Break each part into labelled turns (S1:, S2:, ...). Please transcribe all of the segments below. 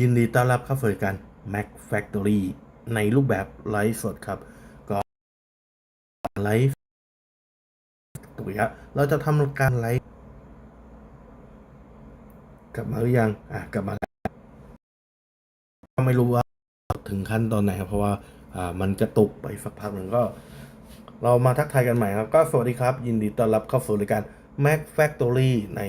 S1: ยินดีต้อนรับเข้าสู่การ Mac Factory ในรูปแบบไลฟ์สดครับ ก็ไลฟ์ถูกไหมครับเราจะทำการไลฟ์กลับมาหรือยัง อะ กลับมาแล้วก็ไม่รู้ว่าถึงขั้นตอนไหนครับ เพราะว่า อ่า มันกระตุกไปสักพักหนึ่งก็ เรามาทักทายกันใหม่ครับ ก็สวัสดีครับ ยินดีต้อนรับเข้าสู่รายการ Mac Factory ใน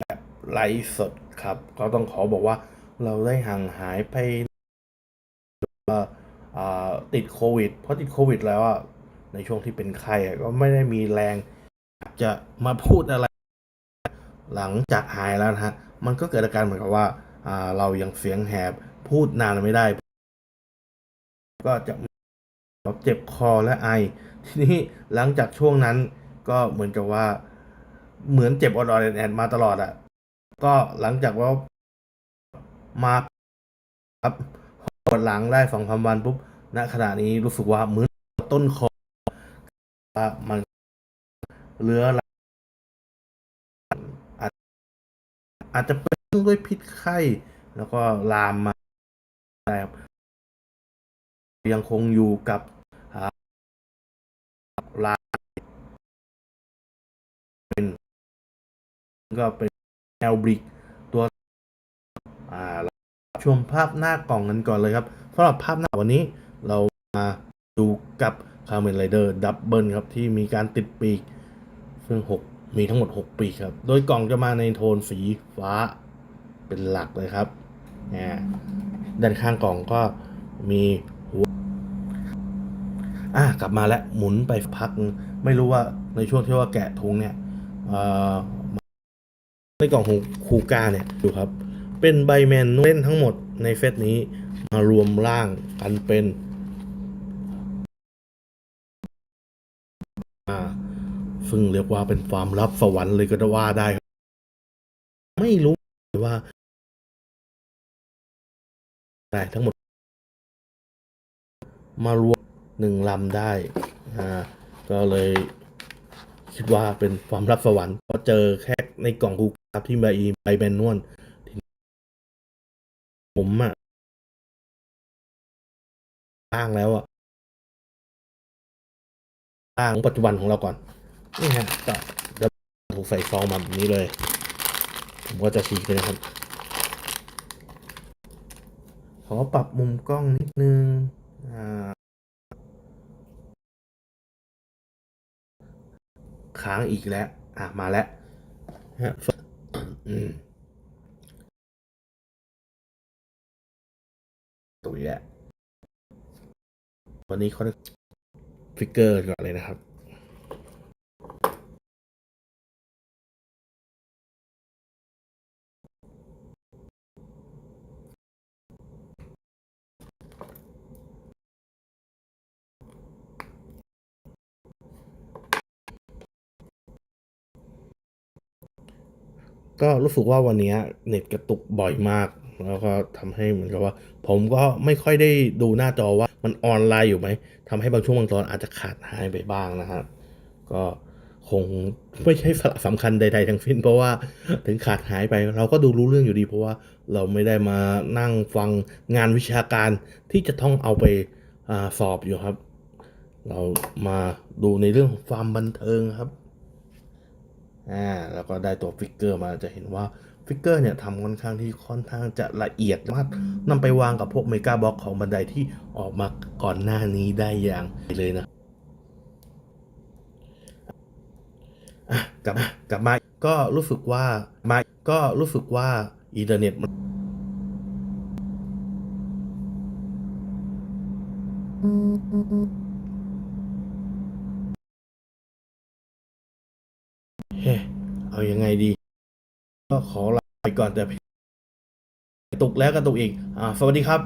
S1: แบบไลฟ์สดครับ ก็ต้องขอบอกว่า เราได้ห่างหายไปว่าอ่าติดโควิดเพราะติดโควิดแล้วอะในช่วงที่เป็นไข้ก็ไม่ได้มีแรงจะมาพูดอะไร หลังจากหายแล้วนะฮะ มันก็เกิดอาการเหมือนกับว่าเรายังเสียงแหบพูดนานไม่ได้ ก็จะเจ็บคอและไอ ทีนี้หลังจากช่วงนั้นก็เหมือนกับว่าเหมือนเจ็บออดๆแอนๆมาตลอดอะ ก็หลังจากว่า มาครับปวดหลังได้สองสามวันปุ๊บณขณะนี้รู้สึกว่าเหมือนต้นคอมันเรื้อรังอาจอาจจะเป็นด้วยพิษไข้ แล้วก็ลามมาได้ครับยังคงอยู่กับอ่าลาเป็นก็เป็นแนวบริก อ่าชมภาพหน้ากล่องกันก่อนเลยครับสำหรับภาพหน้าวันนี้เรามาดูกับ c a r m e n Rider Double ครับ ที่มีการติดปีกซึ่ง6มีทั้งหมด 6 ปีกครับ โดยกล่องจะมาในโทนสีฟ้าเป็นหลักเลยครับอ่าด้านข้างกล่องก็มีหัวอะกลับมาแล้วหมุนไปพัก ไม่รู้ว่าในช่วงที่ว่าแกะถุงเนี่ยเออในกล่องของคูก้าเนี่ยดูครับ เป็นใบแมนเล่นทั้งหมดในเซตนี้มารวมร่างกันเป็นอ่าซึ่งเรียกว่าเป็นความลับสวรรค์เลยก็ได้ว่าได้ครับ ไม่รู้ว่า ได้ทั้งหมด มารวมหนึ่งลำได้อ่าก็เลยคิดว่าเป็นความลับสวรรค์เพราะเจอแค่ในกล่องคูครับที่ใบใบแมนนวล ผมอะอ้างแล้วอะอ้างปัจจุบันของเราก่อนนี่ฮะก็เดี๋ยวถูกใส่ซองมาแบบนี้เลย ผมก็จะฉีกเลยนะครับ ขอปรับมุมกล้องนิดนึงอ่าค้างอีกแล้ว อะ มาแล้วฮะอืม ตัวนี้แหละวันนี้เขาฟิกเกอร์ก่อนเลยนะครับก็รู้สึกว่าวันนี้เน็ตกระตุกบ่อยมาก แล้วก็ทำให้เหมือนกับว่า ผมก็ไม่ค่อยได้ดูหน้าจอว่ามันออนไลน์อยู่ไหมทำให้บางช่วงบางตอนอาจจะขาดหายไปบ้างนะครับก็คงไม่ใช่สาระสำคัญใด ๆ ทั้งสิ้นเพราะว่าถึงขาดหายไปเราก็ดูรู้เรื่องอยู่ดี เพราะว่าเราไม่ได้มานั่งฟังงานวิชาการที่จะต้องเอาไปอาสอบอยู่ครับ เรามาดูในเรื่องของความบันเทิงครับ อ่าแล้วก็ได้ตัวฟิกเกอร์มาจะเห็นว่าฟิกเกอร์เนี่ยทำค่อนข้างที่ค่อนข้างจะละเอียดมากนำไปวางกับพวกเมกาบล็อกของบันไดที่ออกมาก่อนหน้านี้ได้อย่างเลยนะกลับมากลับมาก็รู้สึกว่ามาก็รู้สึกว่าอินเทอร์เน็ตมัน เฮ้เอายังไงดี ก็ขอลาไปก่อนแต่ ตุกแล้วก็ตุกอีก อ่า สวัสดีครับ